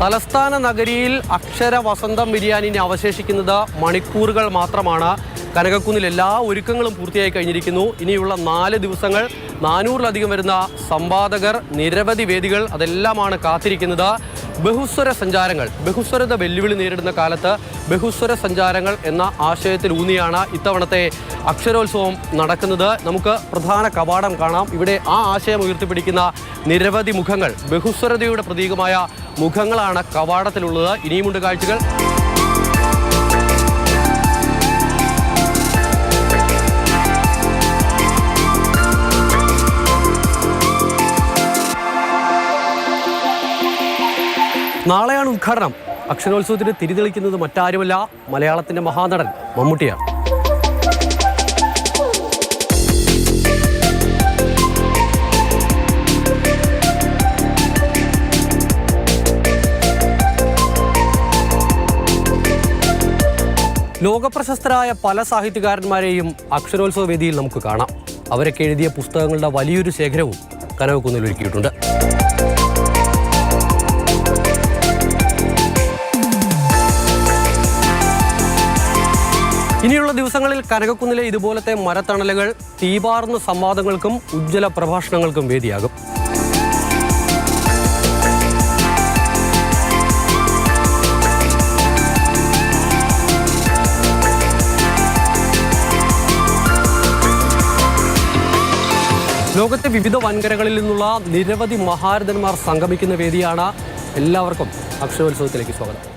തലസ്ഥാന നഗരിയിൽ അക്ഷര വസന്തം ബിരിയാണിന് അവശേഷിക്കുന്നത് മണിക്കൂറുകൾ മാത്രമാണ്. കനകക്കുന്നിൽ എല്ലാ ഒരുക്കങ്ങളും പൂർത്തിയായി കഴിഞ്ഞിരിക്കുന്നു. ഇനിയുള്ള നാല് ദിവസങ്ങൾ നാനൂറിലധികം വരുന്ന സമ്പാദകർ നിരവധി വേദികൾ അതെല്ലാമാണ് കാത്തിരിക്കുന്നത്. ബഹുസ്വര സഞ്ചാരങ്ങൾ ബഹുസ്വരത വെല്ലുവിളി നേരിടുന്ന കാലത്ത് ബഹുസ്വര സഞ്ചാരങ്ങൾ എന്ന ആശയത്തിൽ ഊന്നിയാണ് ഇത്തവണത്തെ അക്ഷരോത്സവം നടക്കുന്നത്. നമുക്ക് പ്രധാന കവാടം കാണാം. ഇവിടെ ആ ആശയം ഉയർത്തിപ്പിടിക്കുന്ന നിരവധി മുഖങ്ങൾ ബഹുസ്വരതയുടെ പ്രതീകമായ മുഖങ്ങളാണ് കവാടത്തിലുള്ളത്. ഇനിയുമുണ്ട് കാഴ്ചകൾ. നാളെയാണ് ഉദ്ഘാടനം. അക്ഷരോത്സവത്തിന് തിരിതെളിക്കുന്നത് മറ്റാരുമല്ല മലയാളത്തിന്റെ മഹാനടൻ മമ്മൂട്ടിയാണ്. ലോകപ്രശസ്തരായ പല സാഹിത്യകാരന്മാരെയും അക്ഷരോത്സവ വേദിയിൽ നമുക്ക് കാണാം. അവരൊക്കെ എഴുതിയ പുസ്തകങ്ങളുടെ വലിയൊരു ശേഖരവും കനവക്കുന്നിൽ ഒരുക്കിയിട്ടുണ്ട്. ഇനിയുള്ള ദിവസങ്ങളിൽ കനകക്കുന്നിലെ ഇതുപോലത്തെ മരത്തണലുകൾ തീപാർന്ന സംവാദങ്ങൾക്കും ഉജ്ജ്വല പ്രഭാഷണങ്ങൾക്കും വേദിയാകും. ലോകത്തെ വിവിധ വൻകരകളിൽ നിന്നുള്ള നിരവധി മഹാരഥന്മാർ സംഗമിക്കുന്ന വേദിയാണ് എല്ലാവർക്കും അക്ഷരോത്സവത്തിലേക്ക് സ്വാഗതം.